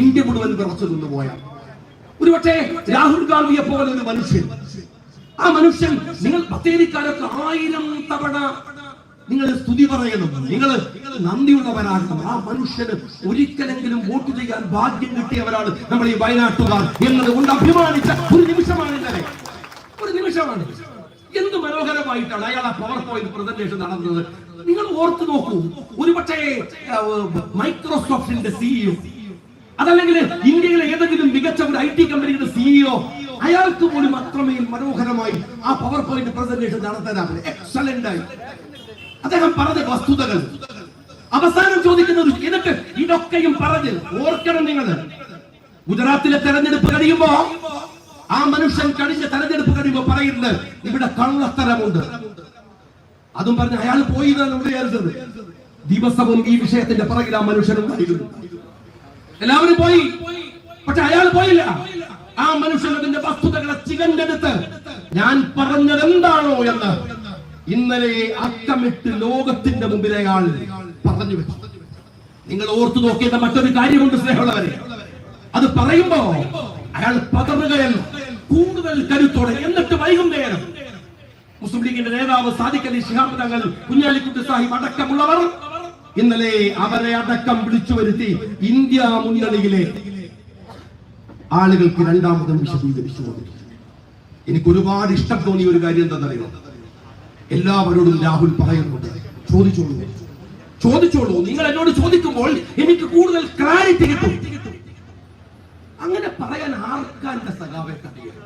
India മുഴുവൻ വിറച്ചു നിന്ന് പോയ. ഒരുപക്ഷെ രാഹുൽ ഗാന്ധിയെ പോലെ ഒരു മനുഷ്യൻ. ആ മനുഷ്യൻ നിങ്ങൾ പത്തേരിക്കാലത്ത് ആയിരം തവണ നിങ്ങൾ സ്തുതി പറയണം. നിങ്ങൾ നന്ദിയുള്ളവരാകണം. ആ മനുഷ്യന് ഒരിക്കലെങ്കിലും വോട്ട് ചെയ്യാൻ ഭാഗ്യം കിട്ടിയവരാണ് നമ്മൾ ഈ വയനാട്ടുകാർ എന്നത് കൊണ്ട് അഭിമാനിച്ച ഒരു നിമിഷമാണ് ഇന്നലെ. ഒരു നിമിഷമാണ്. എന്ത് മനോഹരമായിട്ടാണ് അയാൾ ആ പവർ പോയിന്റ് പ്രസന്റേഷൻ നടന്നത്. നിങ്ങൾ ഓർത്തു നോക്കൂ. ഒരുപക്ഷേ മൈക്രോസോഫ്റ്റിന്റെ സിഇഒ അതല്ലെങ്കിൽ ഇന്ത്യയിലെ ഏതെങ്കിലും മികച്ച ഒരു ഐ ടി കമ്പനിയുടെ സിഇഒ അയാൾക്ക് പോലും അത്രമേൽ മനോഹരമായി ആ പവർ പോയിന്റ് പ്രസന്റേഷൻ നടത്താനാവില്ല. എക്സലന്റ് ആയി. അദ്ദേഹം പറഞ്ഞ വസ്തുതകൾ. അവസാനം ചോദിക്കുന്നത് എന്നിട്ട് ഇതൊക്കെയും പറഞ്ഞ് ഓർക്കണം നിങ്ങൾ ഗുജറാത്തിലെ തെരഞ്ഞെടുപ്പ് കഴിയുമ്പോ ആ മനുഷ്യൻ കഴിഞ്ഞ തെരഞ്ഞെടുപ്പ് കഴിയുമ്പോ പറയുന്നത് ഇവിടെ കള്ളത്തരമുണ്ട്. അതും പറഞ്ഞ് അയാൾ പോയി എന്നാണ് വിചാരിച്ചത്. ദിവസവും ഈ വിഷയത്തിന്റെ പിറകിൽ ആ മനുഷ്യനുണ്ടായിരുന്നു എല്ലാവരും പോയി. പക്ഷെ അയാൾ പോയില്ല. ആ മനുഷ്യൻ അതിന്റെ വസ്തുതകളെ ചികണ്ടെടുത്ത് ഞാൻ പറഞ്ഞത് എന്താണോ എന്ന് ഇന്നലെ അക്കമിട്ട് ലോകത്തിന്റെ മുമ്പിൽ അയാൾ പറഞ്ഞു വെച്ചു. നിങ്ങൾ ഓർത്തു നോക്കിയത് മറ്റൊരു കാര്യമുണ്ട് സ്നേഹമുള്ളവരെ. അത് പറയുമ്പോ അയാൾ പതറുകയല്ല കൂടുതൽ കരുത്തോടെ എന്നിട്ട് വൈകുന്നേരം മുസ്ലിം ലീഗിന്റെ നേതാവ് സാദിഖലി ശിഹാബ് തങ്ങൾ കുഞ്ഞാലിക്കുട്ടി സാഹിബ് അടക്കമുള്ളവർ ഇന്നലെ അവരെ അടക്കം വിളിച്ചു വരുത്തി ഇന്ത്യ മുന്നണിയിലെ ആളുകൾക്ക് രണ്ടാമതും വിശദീകരിച്ചു കൊടുത്തു. എനിക്ക് ഒരുപാട് ഇഷ്ടം തോന്നിയ ഒരു കാര്യം എന്താണെന്നറിയോ? എല്ലാവരോടും രാഹുൽ പറയുന്നുണ്ട്. ചോദിച്ചോളൂ. ചോദിച്ചോളൂ. നിങ്ങൾ എന്നോട് ചോദിക്കുമ്പോൾ എനിക്ക് കൂടുതൽ ക്ലാരിറ്റി കിട്ടും. അങ്ങനെ പറയാൻ ആർക്കാന്റെ സഖാവെ കഴിയും